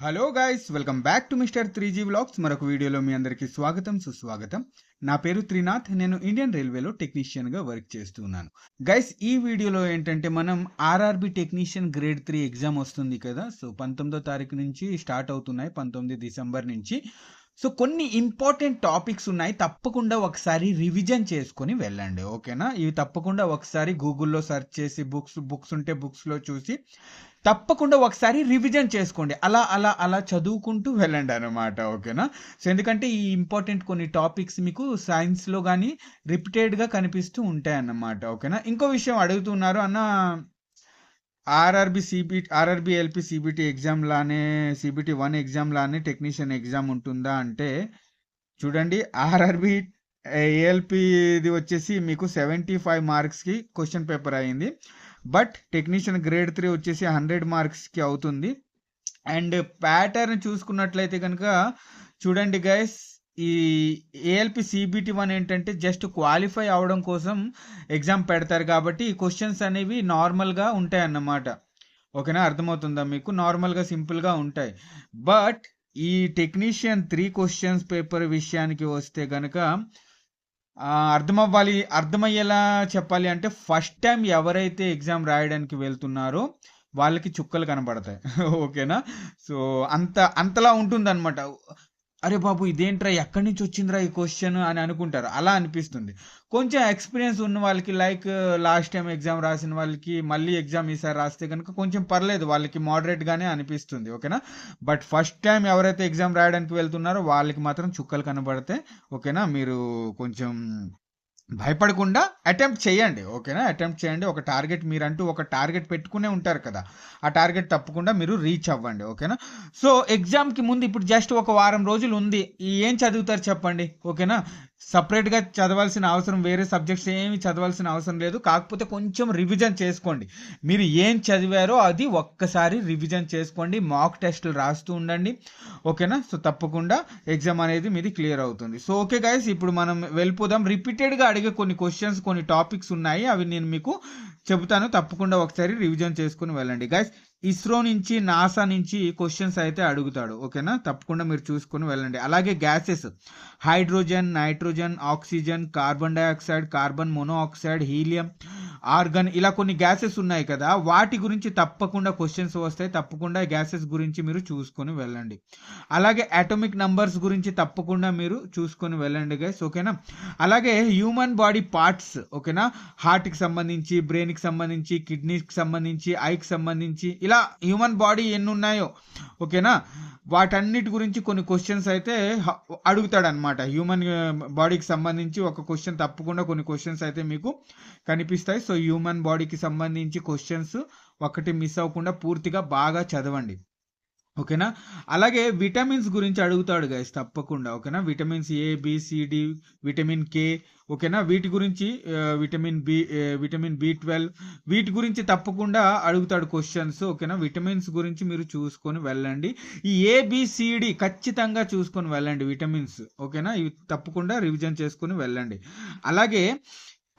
Hello guys welcome back to mister three G vlogs మరొక వీడియోలో మీ అందరికీ స్వాగతం సుస్వాగతం. నా పేరు త్రినాథ్. నేను ఇండియన్ రైల్వేలో టెక్నీషియన్గా వర్క్ చేస్తున్నాను గైస్ ఈ వీడియోలో ఏంటంటే మనం RRB technician grade three exam వస్తుంది కదా. సో పంతొమ్మిదో తారీఖు నుంచి స్టార్ట్ అవుతున్నాయి. పంతొమ్మిది డిసెంబర్ నుంచి. సో కొన్ని ఇంపార్టెంట్ టాపిక్స్ ఉన్నాయి. తప్పకుండా ఒకసారి రివిజన్ చేసుకొని వెళ్ళండి. ఓకేనా? ఇవి తప్పకుండా ఒకసారి గూగుల్లో సెర్చ్ చేసి బుక్స్ బుక్స్ ఉంటే బుక్స్లో చూసి తప్పకుండా ఒకసారి రివిజన్ చేసుకోండి. అలా అలా అలా చదువుకుంటూ వెళ్ళండి అనమాట ఓకేనా? సో ఎందుకంటే ఈ ఇంపార్టెంట్ కొన్ని టాపిక్స్ మీకు సైన్స్లో కానీ రిపీటెడ్గా కనిపిస్తూ ఉంటాయి అన్నమాట ఓకేనా? ఇంకో విషయం అడుగుతున్నారు అన్న RRB CBT RRB LP CBT exam లానే సిబిటి వన్ ఎగ్జామ్ లానే టెక్నీషియన్ ఎగ్జామ్ ఉంటుందా అంటే చూడండి ఆర్ఆర్బి ఏఎల్పిది వచ్చేసి మీకు సెవెంటీ ఫైవ్ మార్క్స్కి క్వశ్చన్ పేపర్ అయింది. బట్ టెక్నీషియన్ గ్రేడ్ త్రీ వచ్చేసి హండ్రెడ్ మార్క్స్కి అవుతుంది. అండ్ ప్యాటర్న్ చూసుకున్నట్లయితే కనుక చూడండి గైస్ ఈ ఏఎల్పి సిబిటి వన్ ఏంటంటే జస్ట్ క్వాలిఫై అవడం కోసం ఎగ్జామ్ పెడతారు కాబట్టి ఈ క్వశ్చన్స్ అనేవి నార్మల్గా ఉంటాయి అన్నమాట ఓకేనా? అర్థమవుతుందా మీకు? నార్మల్గా సింపుల్గా ఉంటాయి. బట్ ఈ టెక్నీషియన్ త్రీ క్వశ్చన్స్ పేపర్ విషయానికి వస్తే కనుక అర్థమవ్వాలి అర్థమయ్యేలా చెప్పాలి అంటే ఫస్ట్ టైం ఎవరైతే ఎగ్జామ్ రాయడానికి వెళ్తున్నారో వాళ్ళకి చుక్కలు కనబడతాయి. ఓకేనా? సో అంత అంతలా ఉంటుందన్నమాట. అరే బాబు ఇదేంట్రా ఎక్కడి నుంచి వచ్చిందిరా ఈ క్వశ్చన్ అని అనుకుంటారు. అలా అనిపిస్తుంది. కొంచెం ఎక్స్పీరియన్స్ ఉన్న వాళ్ళకి లైక్ లాస్ట్ టైం ఎగ్జామ్ రాసిన వాళ్ళకి మళ్ళీ ఎగ్జామ్ ఈసారి రాస్తే కనుక కొంచెం పర్లేదు. వాళ్ళకి మోడరేట్గానే అనిపిస్తుంది ఓకేనా బట్ ఫస్ట్ టైం ఎవరైతే ఎగ్జామ్ రాయడానికి వెళ్తున్నారో వాళ్ళకి మాత్రం చుక్కలు కనబడితే ఓకేనా మీరు కొంచెం భయపడకుండా అటెంప్ట్ చేయండి ఓకేనా? అటెంప్ట్ చేయండి. ఒక టార్గెట్ మీరంటూ ఒక టార్గెట్ పెట్టుకునే ఉంటారు కదా. ఆ టార్గెట్ తప్పకుండా మీరు రీచ్ అవ్వండి ఓకేనా? సో ఎగ్జామ్కి ముందు ఇప్పుడు జస్ట్ ఒక వారం రోజులు ఉంది. ఏం చదువుతారు చెప్పండి ఓకేనా? సపరేట్గా చదవాల్సిన అవసరం వేరే సబ్జెక్ట్స్ ఏమి చదవాల్సిన అవసరం లేదు. కాకపోతే కొంచెం రివిజన్ చేసుకోండి. మీరు ఏం చదివారో అది ఒక్కసారి రివిజన్ చేసుకోండి. మాక్ టెస్ట్లు రాస్తూ ఉండండి. ఓకేనా? సో తప్పకుండా ఎగ్జామ్ అనేది మీది క్లియర్ అవుతుంది. సో ఓకే గైస్ ఇప్పుడు మనం వెళ్ళిపోదాం. రిపీటెడ్గా అడిగే కొన్ని క్వశ్చన్స్ కొన్ని టాపిక్స్ ఉన్నాయి. అవి నేను మీకు చెబుతాను. తప్పకుండా ఒకసారి రివిజన్ చేసుకుని వెళ్ళండి. గైస్ ఇస్రో నుంచి నాసా నుంచి క్వశ్చన్స్ అయితే అడుగుతాడు. ఓకేనా? తప్పకుండా మీరు చూసుకొని వెళ్ళండి. అలాగే gases hydrogen nitrogen oxygen carbon dioxide carbon monoxide helium argon ఇలా కొన్ని గ్యాసెస్ ఉన్నాయి కదా వాటి గురించి తప్పకుండా క్వశ్చన్స్ వస్తాయి. తప్పకుండా గ్యాసెస్ గురించి మీరు చూసుకొని వెళ్ళండి. అలాగే అటామిక్ నంబర్స్ గురించి తప్పకుండా మీరు చూసుకొని వెళ్ళండి గైస్ ఓకేనా అలాగే హ్యూమన్ బాడీ పార్ట్స్ ఓకేనా హార్ట్కి సంబంధించి బ్రెయిన్కి సంబంధించి కిడ్నీకి సంబంధించి ఐకి సంబంధించి ఇలా హ్యూమన్ బాడీ ఎన్ని ఉన్నాయో ఓకేనా వాటన్నిటి గురించి కొన్ని క్వశ్చన్స్ అయితే అడుగుతాడనమాట హ్యూమన్ బాడీకి eh, సంబంధించి ఒక క్వశ్చన్ తప్పకుండా కొన్ని క్వశ్చన్స్ అయితే మీకు కనిపిస్తాయి. సో హ్యూమన్ బాడీకి సంబంధించి క్వశ్చన్స్ ఒకటి మిస్ అవ్వకుండా పూర్తిగా బాగా చదవండి. ఓకేనా? అలాగే విటమిన్స్ గురించి అడుగుతాడు గైస్ తప్పకుండా. ఓకేనా? Vitamins A B C D vitamin K ఓకేనా? వీటి గురించి vitamin B vitamin B twelve వీటి గురించి తప్పకుండా అడుగుతాడు క్వశ్చన్స్ ఓకేనా? విటమిన్స్ గురించి మీరు చూసుకొని వెళ్ళండి. ఈ ఏబిసిడి ఖచ్చితంగా చూసుకొని వెళ్ళండి విటమిన్స్ ఓకేనా? ఇవి తప్పకుండా రివిజన్ చేసుకొని వెళ్ళండి. అలాగే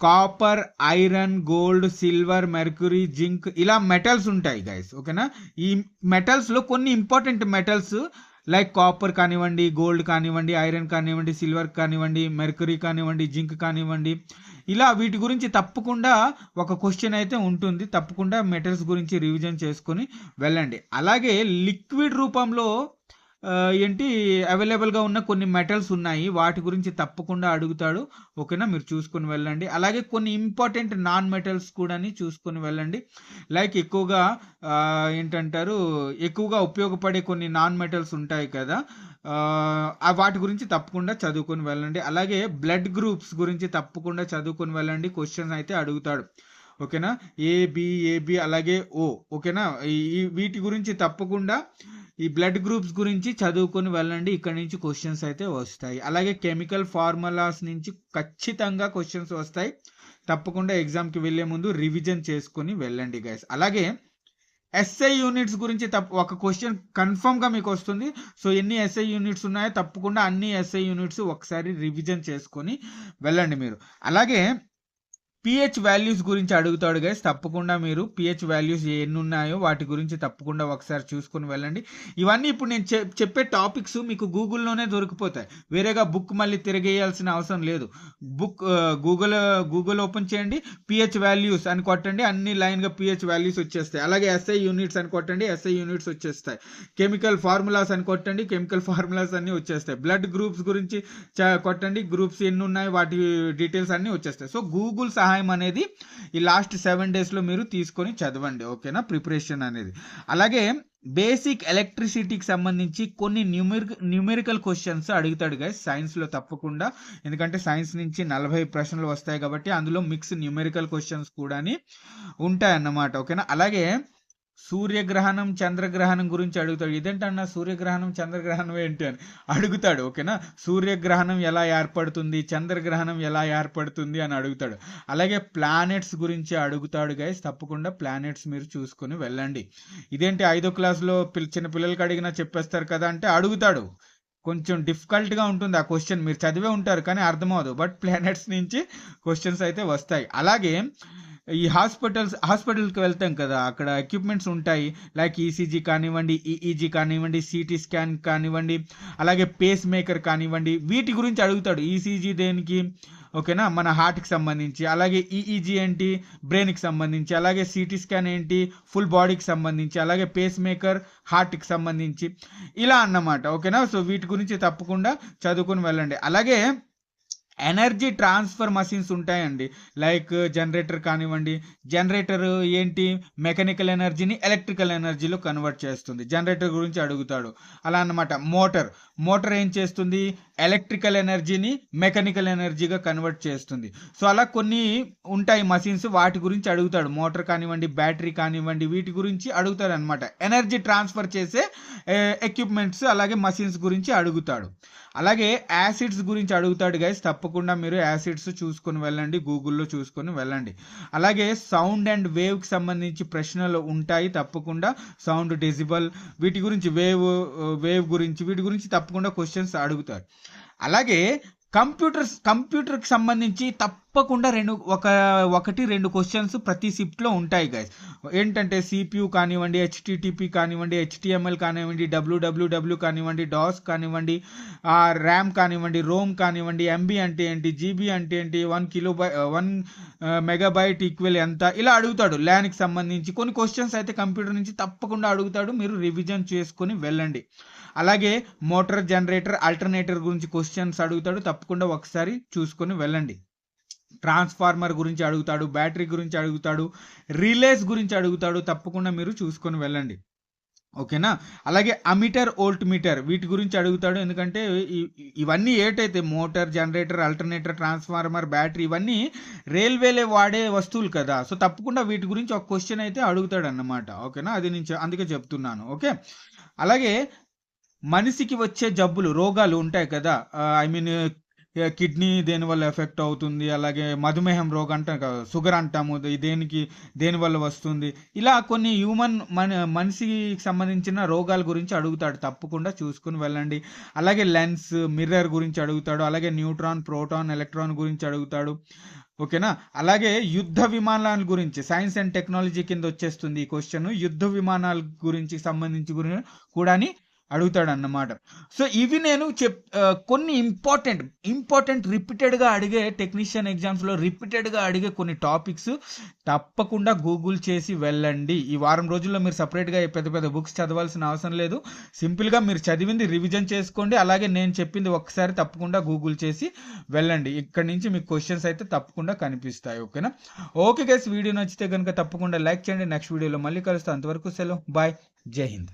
copper iron gold silver mercury zinc ఇలా మెటల్స్ ఉంటాయి గైస్ ఓకేనా ఈ మెటల్స్లో కొన్ని ఇంపార్టెంట్ మెటల్స్ లైక్ కాపర్ కానివ్వండి గోల్డ్ కానివ్వండి ఐరన్ కానివ్వండి సిల్వర్ కానివ్వండి మెర్క్యూరీ కానివ్వండి జింక్ కానివ్వండి. ఇలా వీటి గురించి తప్పకుండా ఒక క్వశ్చన్ అయితే ఉంటుంది. తప్పకుండా మెటల్స్ గురించి రివిజన్ చేసుకొని వెళ్ళండి. అలాగే లిక్విడ్ రూపంలో ఏంటి అవైలబుల్గా ఉన్న కొన్ని మెటల్స్ ఉన్నాయి. వాటి గురించి తప్పకుండా అడుగుతాడు. ఓకేనా? మీరు చూసుకొని వెళ్ళండి. అలాగే కొన్ని ఇంపార్టెంట్ నాన్ మెటల్స్ కూడా చూసుకొని వెళ్ళండి. లైక్ ఎక్కువగా ఏంటంటారు ఎక్కువగా ఉపయోగపడే కొన్ని నాన్ మెటల్స్ ఉంటాయి కదా. వాటి గురించి తప్పకుండా చదువుకొని వెళ్ళండి. అలాగే బ్లడ్ గ్రూప్స్ గురించి తప్పకుండా చదువుకొని వెళ్ళండి. క్వశ్చన్స్ అయితే అడుగుతాడు. ఓకేనా? ఏబిఏబి అలాగే ఓ. ఓకేనా? ఈ వీటి గురించి తప్పకుండా ఈ బ్లడ్ గ్రూప్స్ గురించి చదువుకొని వెళ్ళండి. ఇక్కడ నుంచి క్వశ్చన్స్ అయితే వస్తాయి. అలాగే కెమికల్ ఫార్ములాస్ నుంచి ఖచ్చితంగా క్వశ్చన్స్ వస్తాయి. తప్పకుండా ఎగ్జామ్కి వెళ్ళే ముందు రివిజన్ చేసుకొని వెళ్ళండి గైస్ అలాగే ఎస్ఐ యూనిట్స్ గురించి తప్ప ఒక క్వశ్చన్ కన్ఫర్మ్గా మీకు వస్తుంది. సో ఎన్ని ఎస్ఐ యూనిట్స్ ఉన్నాయో తప్పకుండా అన్ని ఎస్ఐ యూనిట్స్ ఒకసారి రివిజన్ చేసుకొని వెళ్ళండి మీరు. అలాగే పిహెచ్ వాల్యూస్ గురించి అడుగుతాడు గైస్ తప్పకుండా మీరు పిహెచ్ వాల్యూస్ ఎన్ని ఉన్నాయో వాటి గురించి తప్పకుండా ఒకసారి చూసుకుని వెళ్ళండి. ఇవన్నీ ఇప్పుడు నేను చెప్పే టాపిక్స్ మీకు గూగుల్లోనే దొరికిపోతాయి. వేరేగా బుక్ మళ్ళీ తిరగేయాల్సిన అవసరం లేదు. బుక్ గూగుల్ గూగుల్ ఓపెన్ చేయండి. పిహెచ్ వాల్యూస్ అని కొట్టండి. అన్ని లైన్గా పిహెచ్ వాల్యూస్ వచ్చేస్తాయి. అలాగే ఎస్ఐ యూనిట్స్ అని కొట్టండి. ఎస్ఐ యూనిట్స్ వచ్చేస్తాయి. కెమికల్ ఫార్ములాస్ అని కొట్టండి. కెమికల్ ఫార్ములాస్ అన్నీ వచ్చేస్తాయి. బ్లడ్ గ్రూప్స్ గురించి కొట్టండి. గ్రూప్స్ ఎన్ని ఉన్నాయి వాటి డీటెయిల్స్ అన్నీ వచ్చేస్తాయి. సో గూగుల్ సహాయం అనేది ఈ లాస్ట్ సెవెన్ డేస్లో మీరు తీసుకొని చదవండి ఓకేనా? ప్రిపరేషన్ అనేది. అలాగే బేసిక్ ఎలక్ట్రిసిటీకి సంబంధించి కొన్ని న్యూమెరిక న్యూమెరికల్ క్వశ్చన్స్ అడుగుతాడు గైస్ సైన్స్లో తప్పకుండా. ఎందుకంటే సైన్స్ నుంచి నలభై ప్రశ్నలు వస్తాయి కాబట్టి అందులో మిక్స్ న్యూమెరికల్ క్వశ్చన్స్ కూడా ఉంటాయి అన్నమాట ఓకేనా? అలాగే సూర్యగ్రహణం చంద్రగ్రహణం గురించి అడుగుతాడు. ఇదేంటన్నా సూర్యగ్రహణం చంద్రగ్రహణం ఏంటి అని అడుగుతాడు ఓకేనా? సూర్యగ్రహణం ఎలా ఏర్పడుతుంది చంద్రగ్రహణం ఎలా ఏర్పడుతుంది అని అడుగుతాడు. అలాగే ప్లానెట్స్ గురించి అడుగుతాడు గైస్ తప్పకుండా ప్లానెట్స్ మీరు చూసుకొని వెళ్ళండి. ఇదేంటి ఐదో క్లాస్లో చిన్న పిల్లలకి అడిగినా చెప్పేస్తారు కదా అంటే అడుగుతాడు. కొంచెం డిఫికల్ట్గా ఉంటుంది ఆ క్వశ్చన్. మీరు చదివే ఉంటారు కానీ అర్థమవదు బట్ ప్లానెట్స్ నుంచి క్వశ్చన్స్ అయితే వస్తాయి. అలాగే ఈ హాస్పిటల్స్ హాస్పిటల్కి వెళ్తాం కదా అక్కడ ఎక్విప్మెంట్స్ ఉంటాయి. లైక్ ఈసీజీ కానివ్వండి ఈఈజీ కానివ్వండి సిటీ స్కాన్ కానివ్వండి అలాగే పేస్ మేకర్ కానివ్వండి వీటి గురించి అడుగుతాడు. ఈసీజీ దేనికి? ఓకేనా? మన హార్ట్కి సంబంధించి. అలాగే ఈఈజీ ఏంటి? బ్రెయిన్కి సంబంధించి. అలాగే సిటీ స్కాన్ ఏంటి? ఫుల్ బాడీకి సంబంధించి. అలాగే పేస్ మేకర్ హార్ట్కి సంబంధించి. ఇలా అన్నమాట. ఓకేనా? సో వీటి గురించి తప్పకుండా చదువుకొని వెళ్ళండి. అలాగే ఎనర్జీ ట్రాన్స్ఫర్ మషిన్స్ ఉంటాయండి. లైక్ జనరేటర్ కానివ్వండి జనరేటర్ ఏంటి? మెకానికల్ ఎనర్జీని ఎలక్ట్రికల్ ఎనర్జీలో కన్వర్ట్ చేస్తుంది. జనరేటర్ గురించి అడుగుతాడు. అలా అన్నమాట. మోటార్. మోటార్ ఏం చేస్తుంది? ఎలక్ట్రికల్ ఎనర్జీని మెకానికల్ ఎనర్జీగా కన్వర్ట్ చేస్తుంది. సో అలా కొన్ని ఉంటాయి మషిన్స్ వాటి గురించి అడుగుతాడు. మోటార్ కానివ్వండి బ్యాటరీ కానివ్వండి వీటి గురించి అడుగుతాడు అనమాట ఎనర్జీ ట్రాన్స్ఫర్ చేసే ఎక్విప్మెంట్స్ అలాగే మషిన్స్ గురించి అడుగుతాడు. అలాగే యాసిడ్స్ గురించి అడుగుతాడు గైస్ తప్పకుండా మీరు యాసిడ్స్ చూసుకొని వెళ్ళండి గూగుల్లో చూసుకొని వెళ్ళండి. అలాగే సౌండ్ అండ్ వేవ్కి సంబంధించి ప్రశ్నలు ఉంటాయి తప్పకుండా. సౌండ్ డెసిబల్ వీటి గురించి వేవ్ వేవ్ గురించి వీటి గురించి తప్పకుండా క్వశ్చన్స్ అడుగుతారు అలాగే కంప్యూటర్స్ కంప్యూటర్కి సంబంధించి తప్పకుండా రెండు ఒక ఒకటి రెండు క్వశ్చన్స్ ప్రతి షిఫ్ట్లో ఉంటాయి గైస్ ఏంటంటే సిపియు కానివ్వండి హెచ్టిటిపి కానివ్వండి హెచ్టిఎంఎల్ కానివ్వండి డబ్ల్యూడబ్ల్యూడబ్ల్యూ కానివ్వండి డాస్ కానివ్వండి ర్యామ్ కానివ్వండి రోమ్ కానివ్వండి ఎంబీ అంటే ఏంటి జీబీ అంటే ఏంటి one kilobyte one megabyte equal ఎంత? ఇలా అడుగుతాడు. ల్యాన్కి సంబంధించి కొన్ని క్వశ్చన్స్ అయితే కంప్యూటర్ నుంచి తప్పకుండా అడుగుతాడు. మీరు రివిజన్ చేసుకొని వెళ్ళండి. అలాగే మోటార్ జనరేటర్ ఆల్టర్నేటర్ గురించి క్వశ్చన్స్ అడుగుతాడు. తప్పకుండా ఒకసారి చూసుకొని వెళ్ళండి. ట్రాన్స్ఫార్మర్ గురించి అడుగుతాడు బ్యాటరీ గురించి అడుగుతాడు రిలేస్ గురించి అడుగుతాడు. తప్పకుండా మీరు చూసుకొని వెళ్ళండి. ఓకేనా? అలాగే అమీటర్ ఓల్ట్ మీటర్ వీటి గురించి అడుగుతాడు. ఎందుకంటే ఇవన్నీ ఏటైతే motor generator alternator transformer battery ఇవన్నీ రైల్వేలే వాడే వస్తువులు కదా. సో తప్పకుండా వీటి గురించి ఒక క్వశ్చన్ అయితే అడుగుతాడు అన్నమాట ఓకేనా? అది నేను అందుకే చెప్తున్నాను. ఓకే? అలాగే మనిషికి వచ్చే జబ్బులు రోగాలు ఉంటాయి కదా. ఐ మీన్ కిడ్నీ దేనివల్ల ఎఫెక్ట్ అవుతుంది అలాగే మధుమేహం రోగం అంటాం కదా షుగర్ అంటాము దేనికి దేనివల్ల వస్తుంది. ఇలా కొన్ని హ్యూమన్ మన మనిషికి సంబంధించిన రోగాల గురించి అడుగుతాడు. తప్పకుండా చూసుకుని వెళ్ళండి. అలాగే లెన్స్ మిర్రర్ గురించి అడుగుతాడు. అలాగే న్యూట్రాన్ ప్రోటాన్ ఎలక్ట్రాన్ గురించి అడుగుతాడు. ఓకేనా? అలాగే యుద్ధ విమానాల గురించి సైన్స్ అండ్ టెక్నాలజీ కింద వచ్చేస్తుంది ఈ క్వశ్చన్. యుద్ధ విమానాల గురించి సంబంధించి గురించి కూడా అడుగుతాడు అన్నమాట సో ఇవి నేను చెప్ కొన్ని ఇంపార్టెంట్ ఇంపార్టెంట్ రిపీటెడ్గా అడిగే టెక్నీషియన్ ఎగ్జామ్స్లో రిపీటెడ్గా అడిగే కొన్ని టాపిక్స్ తప్పకుండా గూగుల్ చేసి వెళ్ళండి. ఈ వారం రోజుల్లో మీరు సపరేట్గా పెద్ద పెద్ద బుక్స్ చదవాల్సిన అవసరం లేదు. సింపుల్గా మీరు చదివింది రివిజన్ చేసుకోండి. అలాగే నేను చెప్పింది ఒకసారి తప్పకుండా గూగుల్ చేసి వెళ్ళండి. ఇక్కడ నుంచి మీకు క్వశ్చన్స్ అయితే తప్పకుండా కనిపిస్తాయి ఓకేనా? ఓకే గైస్ వీడియో నచ్చితే కనుక తప్పకుండా లైక్ చేయండి. నెక్స్ట్ వీడియోలో మళ్ళీ కలుస్తాను అంతవరకు సెలవు. బాయ్. జై హింద్.